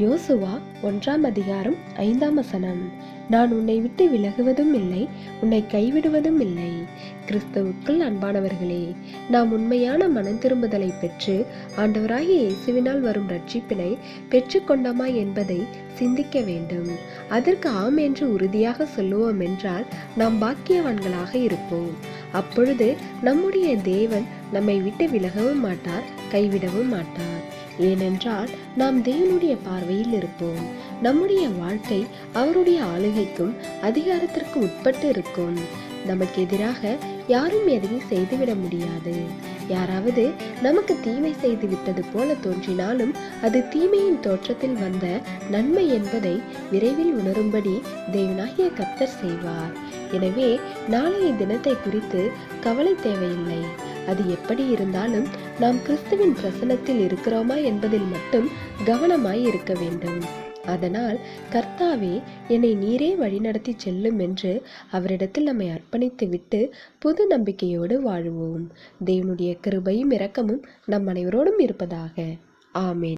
யோசுவா ஒன்றாம் அதிகாரம் ஐந்தாம் வசனம். நான் உன்னை விட்டு விலகுவதும் இல்லை உன்னை கைவிடுவதும் இல்லை. கிறிஸ்துவுக்குள் அன்பானவர்களே நாம் உண்மையான மனம் திரும்புதலை பெற்று ஆண்டவராகிய இயேசுவினால் வரும் ரட்சிப்பினை பெற்றுக்கொண்டோமா என்பதை சிந்திக்க வேண்டும். அதற்கு ஆம் என்று உறுதியாக சொல்லுவோம் என்றால் நாம் பாக்கியவான்களாக இருப்போம். அப்பொழுது நம்முடைய தேவன் நம்மை விட்டு விலகவும் மாட்டார் கைவிடவும் மாட்டார். ஏனென்றால் நாம் தேவனுடைய பார்வையில் இருப்போம். நம்முடைய வாழ்க்கை அவருடைய ஆளுகைக்கும் அதிகாரத்திற்கு உட்பட்டு இருக்கும். நமக்கு எதிராக யாரும் எதையும் செய்துவிட முடியாது. யாராவது நமக்கு தீமை செய்து விட்டது போல தோன்றினாலும் அது தீமையின் தோற்றத்தில் வந்த நன்மை என்பதை விரைவில் உணரும்படி தேவனாகிய கர்த்தர் செய்வார். எனவே நாளைய தினத்தை குறித்து கவலை தேவையில்லை. அது எப்படி இருந்தாலும் நாம் கிறிஸ்துவின் பிரசனத்தில் இருக்கிறோமா என்பதில் மட்டும் கவனமாய் இருக்க வேண்டும். அதனால் கர்த்தாவே என்னை நீரே வழிநடத்தி செல்லும் என்று அவரிடத்தில் நம்மை அர்ப்பணித்து விட்டு புது நம்பிக்கையோடு வாழுவோம். தேவனுடைய கிருபையும் இரக்கமும் நம் அனைவரோடும் இருப்பதாக. ஆமேன்.